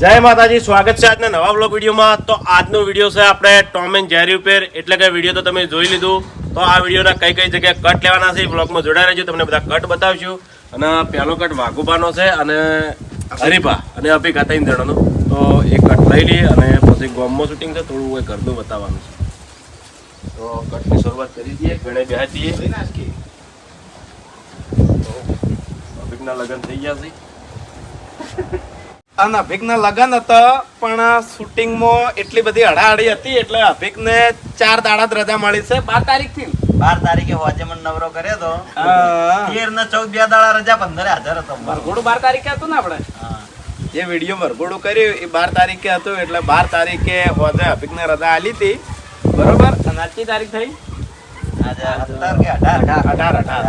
જય માતાજી, સ્વાગત છે આજના નવા બ્લોગ વિડીયોમાં. તો આજનો વીડિયો છે આપણે ટોમ એન્ડ જેરી ઉપર. એટલે કે વીડિયો તો તમે જોઈ લીધું. તો આ વિડીયોના કઈ કઈ જગ્યાએ કટ લેવાના છે બ્લોગમાં જોડાઈ રહેજો. તમને બધા કટ બતાવશું. અને પહેલો કટ વાઘુબાનો છે અને હરીફા અને અભિકા ત્રણ જણાનો. તો એ કટ લઈ લઈએ અને પછી ગોમમાં શૂટિંગ છે, થોડું એ ઘરનું બતાવવાનું છે. તો કટની શરૂઆત કરી દઈએ, ગણે બેહાડીએ અભિકના લગ્ન થઈ ગયા છે. અને અભિકના લગન હતા પણ શૂટિંગમાં એટલી બધી અડાઅડી હતી એટલે અભિકને ચાર દાડા જ રજા મળી છે. બાર તારીખથી બાર તારીખે હોજે મને નવરો કર્યો હતો તેર ને ચૌદ બે દાડા રજા પંદરે હાજર હતો વરઘોડું બાર તારીખે હતું ને આપણે? જે વીડિયો વરઘોડું કર્યું એ બાર તારીખે હતું એટલે બાર તારીખે હોજે અભિકને રજા આલી હતી. બરોબર? અને આજની તારીખ થઈ? આજે સત્તર કે અઢાર? અઢાર અઢાર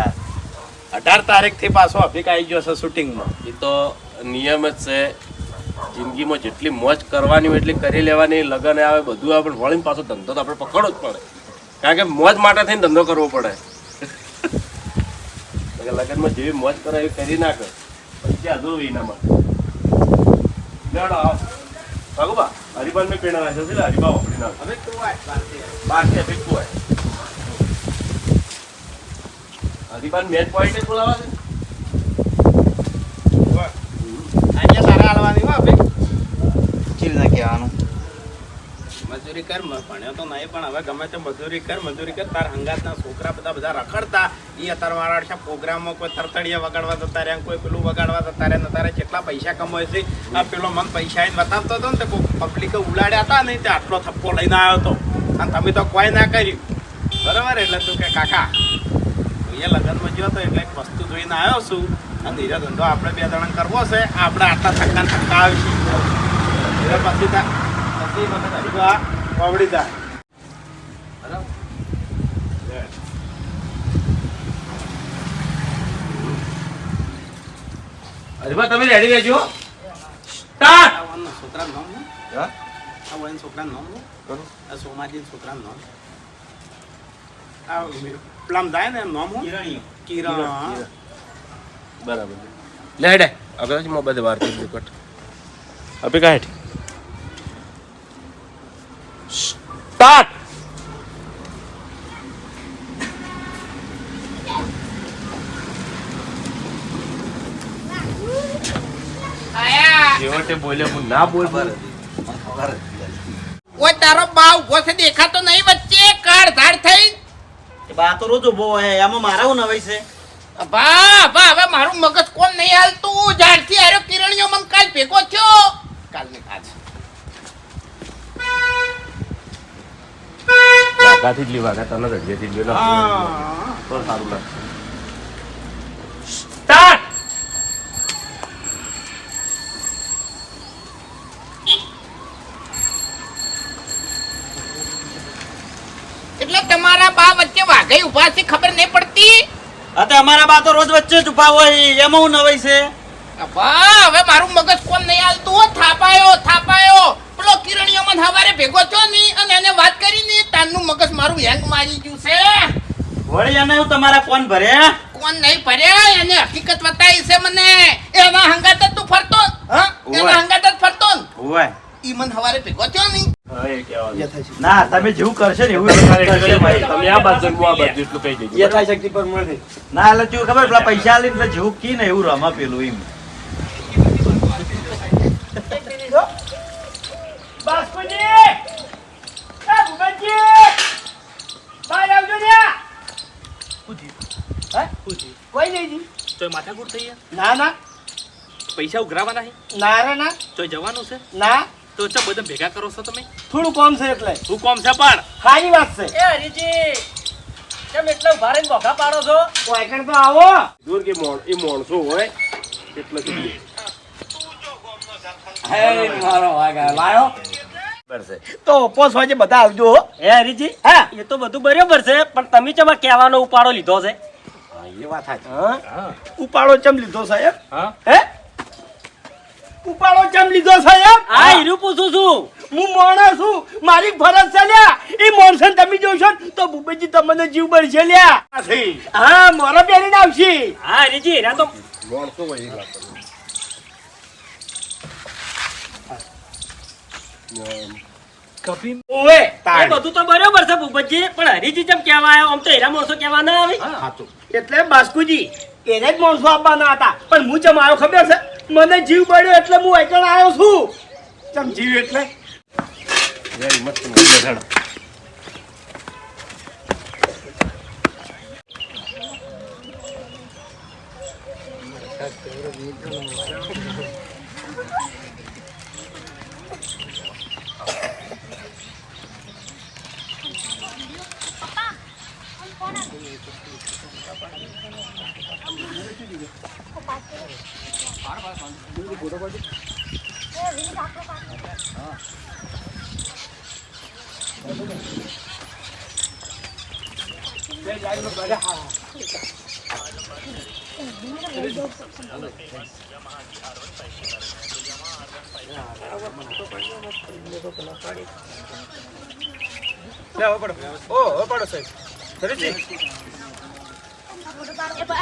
અઢાર. તારીખથી પાછો અભિક આવી ગયો છે શૂટિંગમાં. એ તો નિયમ જ છે. જિંદગીમાં જેટલી મોજ કરવાની હોય એટલી કરી લેવાની લગન આવે બધું આપણે વળીને પાછો ધંધો તો આપણે પકડવો જ પડે. કારણ કે મોજ માટે થઈને ધંધો કરવો પડે. લગનમાં જેવી મોજ કરે એવી કરી નાખે. પછી હજુ એના માટે? આવો. ભાગુબા હરિભાન મેં પેણા નાખ્યો છે હરિભા વાપરી નાખો હવે તું બારથી. બાર કે હરિભાન મેચ પોઈન્ટ બોલાવા છે અહીંયા તારે હાલવાની હો અભિક ચીલ ના કહેવાનું મજૂરી કર ભણ્યો તો નહીં, પણ હવે ગમે તે મજૂરી કર મજૂરી કર. તાર હંગાતના છોકરા બધા બધા રખડતા. એ અત્યારે વાળા છે, પ્રોગ્રામમાં કોઈ તરતડિયા વગાડવા જતા રહ્યા, કોઈ પેલું વગાડવા જતા રહ્યા તારે કેટલા પૈસા કમાય છે, આ પેલો મન પૈસા એને બતાવતો હતો ને તે પબ્લિકે ઉલાડ્યા હતા ને તે આટલો થપ્પો લઈને આવ્યો હતો. અને તમે તો કોઈ ના કર્યું. બરાબર? એટલે તું કે, કાકા એ લગ્નમાં ગયો તો એટલે એક વસ્તુ જોઈને આવ્યો છું. અને ધીરે ધંધો આપણે બે જણા કરવો છે. આપણે આટલા થકાન થકા આવીશું. પછી પછી વખત હજુ આ વાવડી જાય હરિભા તમે રેડી રહેજો. સ્ટાર્ટ છોકરાનું નામ? હા? આ વાનના છોકરાનું નામ? આ સોમાજીના છોકરાનું નામ આ પેલામ જાય ને નામ? કિરણ. બરાબર. લે હેડે. આગળ જ મોબાઈલ વાર કરી દઉં કટ અભી કાઢ સ્ટાર્ટ છેવટે બોલ્યો હું ના બોલ. ખબર હતી. મને ખબર હતી. ઓય તારો બા ઊભો છે દેખાતો નહીં વચ્ચે કાળ ધાડ થઈ. એ બા તો રોજ ઊભો હોય એમાં મારા હું નવાઈ છે? બા બા હવે મારું મગજ કોણ નહીં હાલતું? ઝાડથી આર્યો કિરણીઓ મન કાલ ભેગો થયો. કાલ ને આજ વાઘાથી જ લી વાઘા તને રડિયાથી જ લ્યો તો સારું લાગશે સ્ટાર્ટ એટલે તમારા બા વચ્ચે વાઘઈ ઊભા છે ખબર નહીં પડતી? હા અમારા બા તો રોજ વચ્ચે જ ઊભા હોય એમાં હું નવાઈ છે. બા હવે મારું મગજ કોણ નહીં હાલતું હો, થાપાયો થાપાયો પેલો કિરણીઓ મન હવારે ભેગો થયો ની અને એને વાત કરી ની તારનું મગજ મારું હેંગ મારી ગયું છે એને તમારા કોણ ભરે કોણ નહીં ભરે એને હકીકત બતાવી છે મને. એના હંગાત તું ફરતો હા? એના હંગાત જ ફરતો. હોય ઈ મન હવારે ભેગો થયો ની હા એ કહેવાનું. ના તમે જેવું કરશો ને એવું જ કરશે ભાઈ. તમે આ બાજુ આ બાજુ એટલું કહી દેજો. યથાશક્તિ પર મળે. ના એટલે જેવું ખબર પેલા પૈસા આલી એટલે જેવું કી ને એવું રમા પેલું એમ. કોઈ નહીં તો માથાકૂટ થઈ ગયા? ના ના. પૈસા ઉઘરાવાના છે ના રે ના. તો જવાનું છે? ના. તો ચા બધા ભેગા કરો છો તમે? થોડું કોમ છે એટલે. હું કોમ છે પણ? સારી વાત છે. એ હરીજી કેમ એટલા ઊભા રહીને બોખા પાડો છો? વાયકણ તો આવો. દૂર કે મોણ એ મોણસો હોય એટલે હે મારો વાગા લાયો. તો ઉપવાસ વાજે બધા આવજો હે. એ હરીજી હા. એ તો બધું બરાબર છે પણ તમે ચમાં કહેવાનો ઉપાડો લીધો છે? એ વાત ઉપાડો ચમ લીધો સાહેબ? હા? હે? ઉપાડો ચમ લીધો સાહેબ? આ હીરું પૂછું છું. હું માણસ છું. મારી ફરજ છે લ્યા. એ માણસને તમે જોશો તો ભૂપેજી તમને જીવ બળશે લ્યા. હા મોરા પહેરીને આવશે. હા રીજી ના તો મોણસો વહી વાત ઓએ એ તાળી. બધું તો બરાબર છે ભૂપતજી પણ હરીજી જેમ કહેવા આવ્યો આમ તો એરા માણસો કહેવા ના આવે. એટલે બાસ્કુજી એને જ માણસો આપવાના હતા. પણ હું ચમ આવ્યો ખબર છે? મને જીવ પડ્યો એટલે હું એકણ આવ્યો છું. ચમ જીવ એટલે. વેરી મસ્ત મજા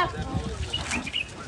હેડો.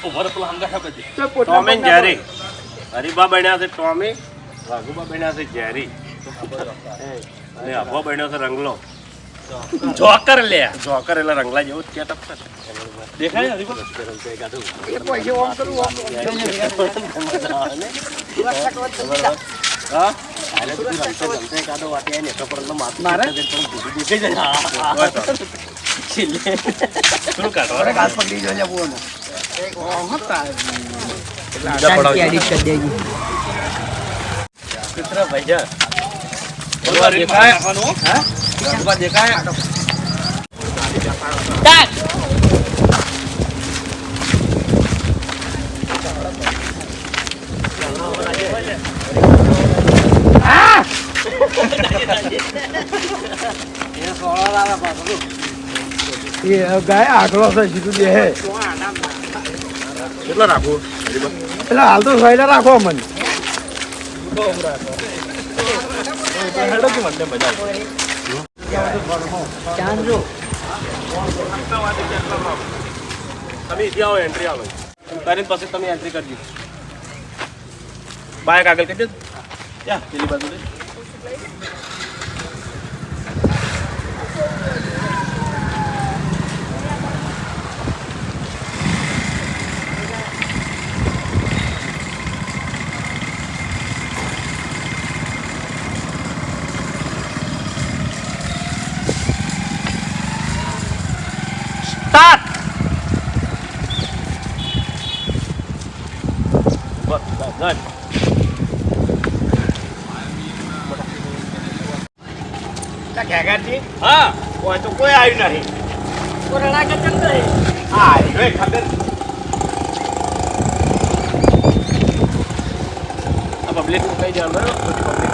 કી પાલો ટોમ એન્ડ જેરી. હરીબા બન્યા છે ટોમી વાઘુબા બન્યા છે જેરી. અને અભો બન્યો છે રંગલો. જોકર લે. જોકર એટલે રંગલા જેવું જ સેટઅપ છે દેખાય હરીબા? હા? જાય. શું કાઢો? ઘાસ પકડી જા. છે સીધું દે કેટલો રાખો? એટલે હાલ તો સહેલા રાખો મને હેડો કે મને મજા આવે. તમે ઇથી આવો એન્ટ્રી આવો કરીને પછી તમે એન્ટ્રી કરજો આગળ કરી દે યા પેલી બાજુ લે બસ બસ done. ખેગારજી હા. કોઈ તો કોઈ આવ્યું નહીં કોરોના કે ચમ કરે હા એ ખબર? આ પબ્લિક કઈ જવાનું બરાબર? બધી public.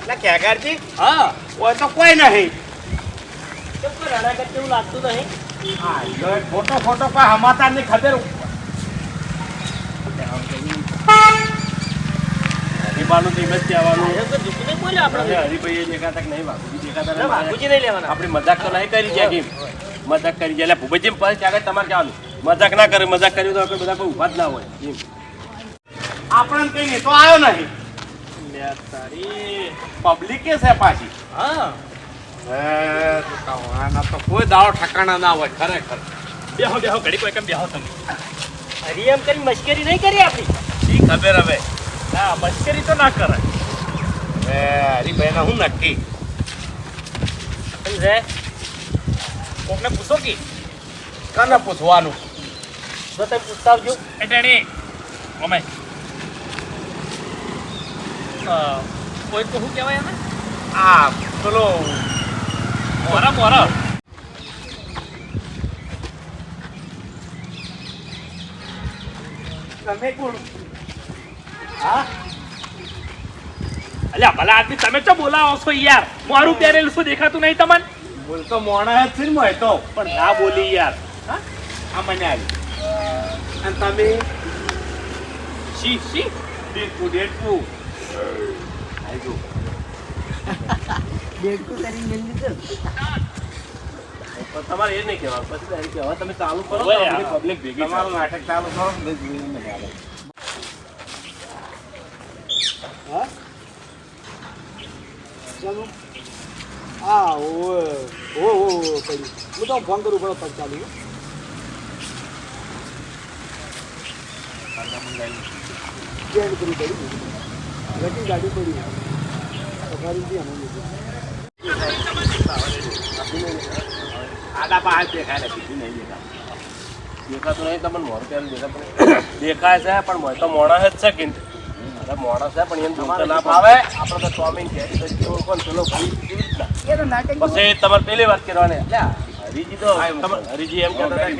એટલે હા. કોઈ તો કોઈ નહીં કોઈ રડાકે જેવું લાગતું નહીં? હા ફોટો ફોટો કોઈ હમાતા ની ખબર હરીબાનું તો એમ જ કહેવાનું. એ તો જુઠું નહીં બોલ્યો આપણે. આપણે હરીભાઈએ દેખાતા નહીં વાઘુજી દેખાતા. બાપુજી નહીં લેવાના. આપણી મજાક તો નહીં કરી જાય કેમ. મજાક કરી જાય. એટલે ભૂપતજી પછી આગળ તમારે કહેવાનું. મજાક ના કરે મજાક કર્યું તો આપણે બધા કોઈ ઊભા જ ના હોય. એમ આપણને કઈ નહીં તો આવ્યો નહીં. તારી. પબ્લિક કે છે પાછી. હા. આના તો કોઈ દાવ ઠકાણા ના હોય ખરેખર. બેહો બેહો ઘડી કોઈ કેમ બેહો તમે? હરી એમ કરી મશ્કરી નહીં કરી આપણી. શી ખબર હવે? ના મશ્કરી તો ના કરાય. હવે હરીભાઈ હું નક્કી? રે કોકને પૂછો કે? કાને પૂછવાનું? જો તમે પૂછતા આવજો એટલે અમે કોઈ તો શું કહેવાય એને? આ પેલો મોરા મોરા. તમે કોણ? હા? અલ્યા ભલા આદમી તમે ચો બોલાવો છો યાર? મારું પહેરેલું શું દેખાતું નહીં તમને? બોલ તો મોણા જ છે ને મોય તો. પણ ના બોલી યાર. હા? આ મને આવી અને તમે? શી શી? ડેટુ મેલી પણ તમારે એ નહીં કહેવાનું. પછી કહેવા તમે ચાલુ કરો પબ્લિક ભેગી તમારું નાટક ચાલુ કરો હા ઓ ઓ પડી. હું તો ફોન કરું, પણ પગ ચાલુ. ચેન્જ કરી, પડી. ગટી ગાડી પડી. સફારી થી અમે આડા પાસે દેખાય ને બીજું નહીં દેખાય. દેખાતું નહીં તમને મોઢું પહેરેલું દેખાતું નહીં. દેખાય છે, પણ મોય તો જ છે કે મોણસ છે પણ એમ જોતા ના ફાવે આપણે તો ટોમિંગ કરી ઓળખો ભાઈ પછી તમારે પેલી વાત કરવાની. હરીજી તો હરીજી એમ કહેતા હતા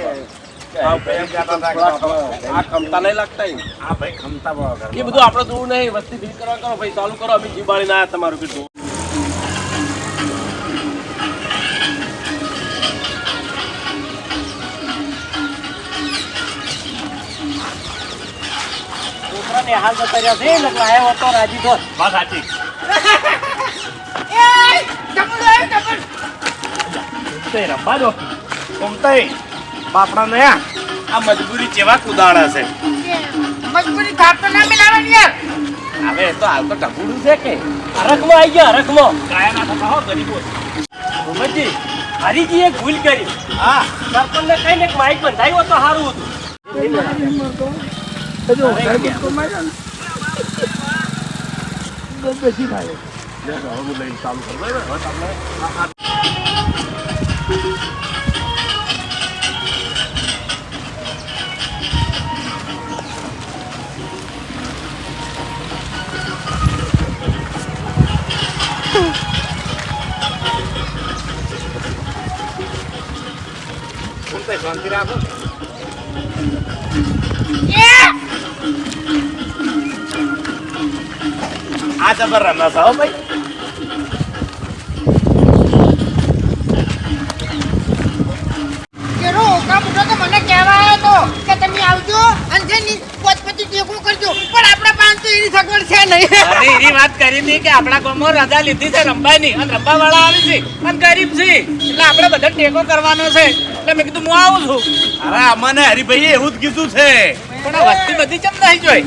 કે બધું આપણે જોવું નહીં વસ્તી ભીડ કરવા કરો ભાઈ ચાલુ કરો અમે જીબાણી ના તમારું કીધું. છોકરાને હાલ જતા રહ્યા છે એટલે આવ્યો હતો રાજી તો. વાત સાચી. તે રંબા દો ઘૂમતાય બાપડા ને આ. મજબૂરી કેવા કુદાડા છે. મજબૂરી થાપ તો ના મિલાવાની યાર. હવે તો હાલ તો ટપુડું છે કે. હરખમાં આવી ગયા હરખમાં. કાયા ના થતા હો ગરીબો. ભૂમતજી ભૂલ કરી. હા. સરપંચને કહીને માઇક બંધાયું તો સારું હતું. Tapi orang saya pun kau makan. Belum besi mai. Ya, kalau boleh insya Allah. Boleh, boleh, boleh. Pues van a tirar. ભાઈ કેરો ઓકા મુઠો તો મને કહેવા આવ્યો તો કે તમે આવજો અને છે પોતપતિ ટેકો કરજો પણ આપણા પાસે તો એની સગવડ છે નહીં અરે એની વાત કરી કે આપણા ગામમાં રજા લીધી છે રંબાની અને રંબા વાળા આવી છે અને ગરીબ છે એટલે આપણે બધા ટેકો કરવાનો છે એટલે મેં કીધું હું આવું છું અરે અમને હરિભાઈ એવું જ કીધું છે પણ આ વસ્તી બધી ચમ નહીં જોઈ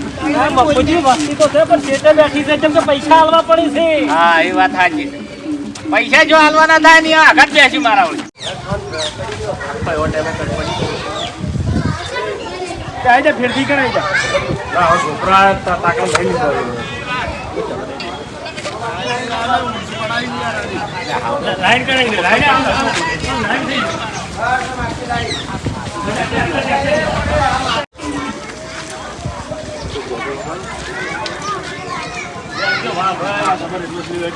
મફુજી વસ્તી તો છે પણ શેઠે બેઠી છે કેમ કે પૈસા આલવા પડી છે હા એ વાત સાચી છે પૈસા જો હાલવાના થાય ને આઘાત બેસી મારા હોય જાય જા ફેરથી કરાઈ જા છોકરા તા- લઈ લીધો લાઈન કરાવી દે લાઈન એ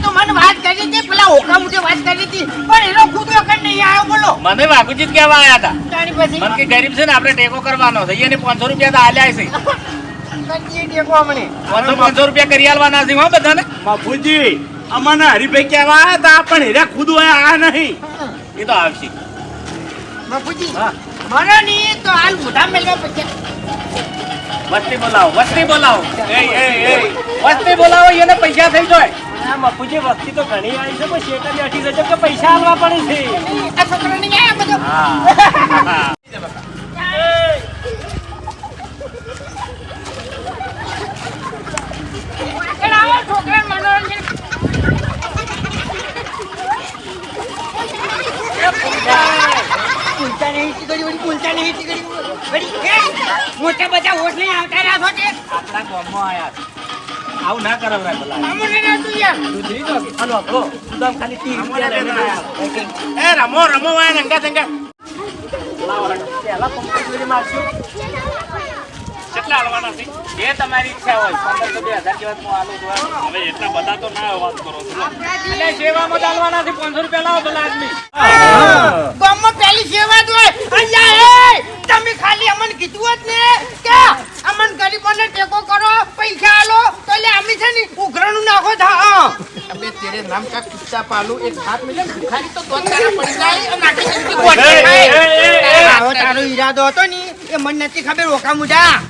તો મને વાત કરી હતી પેલા ઓકા મુઠે વાત કરી હતી પણ એનો ખુદ વખત નહીં આવ્યો બોલો. મને વાઘુજી જ કહેવા આવ્યા હતા. પછી મને કે ગરીબ છે ને આપણે ટેકો કરવાનો છે. એને પાંચસો રૂપિયા તો આલ્યા છે પાંચસો પાંચસો રૂપિયા કરી આલવાના છે હો બધાને? બાપુજી અમને હરિભાઈ કહેવા આવ્યા હતા પણ હેરા ખુદ હોય આ નહીં. એ તો આવશે. બાપુજી મને નહીં તો હાલ મોઢા મેળવા પછી વસ્તી બોલાવો વસ્તી બોલાવો. એ એ એ. વસ્તી બોલાવો એને પૈસા થઈ જાય. મફુજી વસ્તી તો ઘણી આવી છે પણ છે જેમ કે પૈસા આલવા પડે છે. આ છોકરો બધો છોકરા મનોરંજન નહીં ટીકડી વળી ભૂલતા નહીં ટીકડી વળી એ, મોટા બધા હોશ નહીં આવતા રહ્યા છો તે. આપણા ગામમાં આયા. આવું ના કરાવરાય ભલા. અમને ના તું યાર. દૂધરી તો હાલો આપણો સુદામ ખાલી તી. એ રમો રમો વાય નંગા સંગા પહેલા પંપ મારશું કરો પૈસા આલો તો એટલે છે ને ઉઘરણું નાખો થા અબે તેરે તારો ઈરાદો હતો ની એ મને નથી ખબર ઓકા મુજા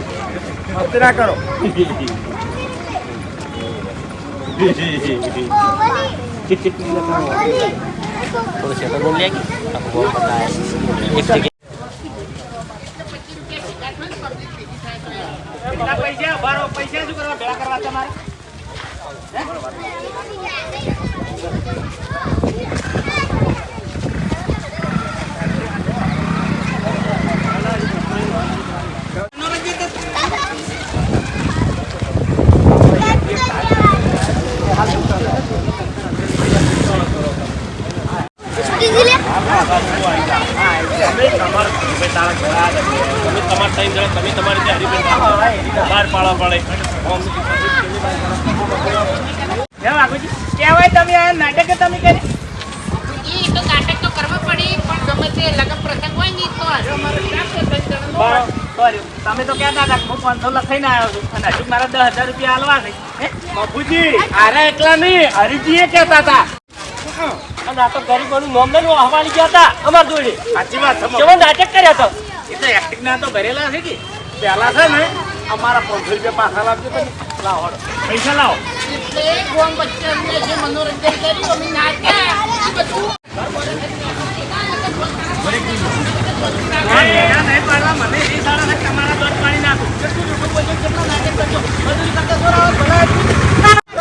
છે કેટલા પૈસા? બારો પૈસા શું કરવા? ભેગા કરવા તમારે? તમે જણા તમે તમારી બહાર પાડવા પડે કહેવાય તમે આ નાટક તમે કરી એ તો નાટક તો કરવા પડે પણ ગમે તે લગ્ન પ્રસંગ હોય ને તો હારો અમારો સ્ટાફ. તમે તો કહેતા હતા કે હું પાંચસો લખાઈને આવ્યો અને હજુ મારા દસ હજાર રૂપિયા હાલવા છે? બાપુજી આરે એકલા નહીં હરિજીએ કહેતા હતા અને આ તો ગરીબોનું નોમ લઈને હવાલી ગયા હતા અમાર જોડે સાચી વાત કેવો નાટક કર્યા તો એ તો એક્ટિંગ ના તો ભરેલા છે કે પહેલા છે ને અમારા પાંચસો રૂપિયા પાછા લાવજો લાવો. પૈસા લાવો એટલે ગોમ જે મનોરંજન કર્યું અમે નાચ્યા ઈ બધું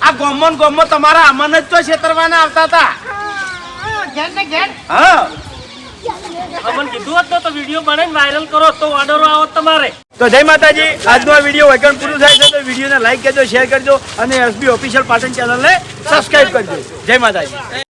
આ ગોમન ને ગોમો તમારા અમન જ તો છેતરવાના આવતા હતા. ઘેર ને ઘેર. હા. અમને કીધું હતું તો વીડિયો બનાવીને વાયરલ કરો તો ઓર્ડરો આવો તમારે. તો જય માતાજી આજનો આ વીડિયો વૈકણ પૂરું થાય છે તો વિડીયોને લાઈક કરજો શેર કરજો અને એસબી ઓફિશિયલ પાટણ ચેનલને સબસ્ક્રાઇબ કરજો. જય માતાજી.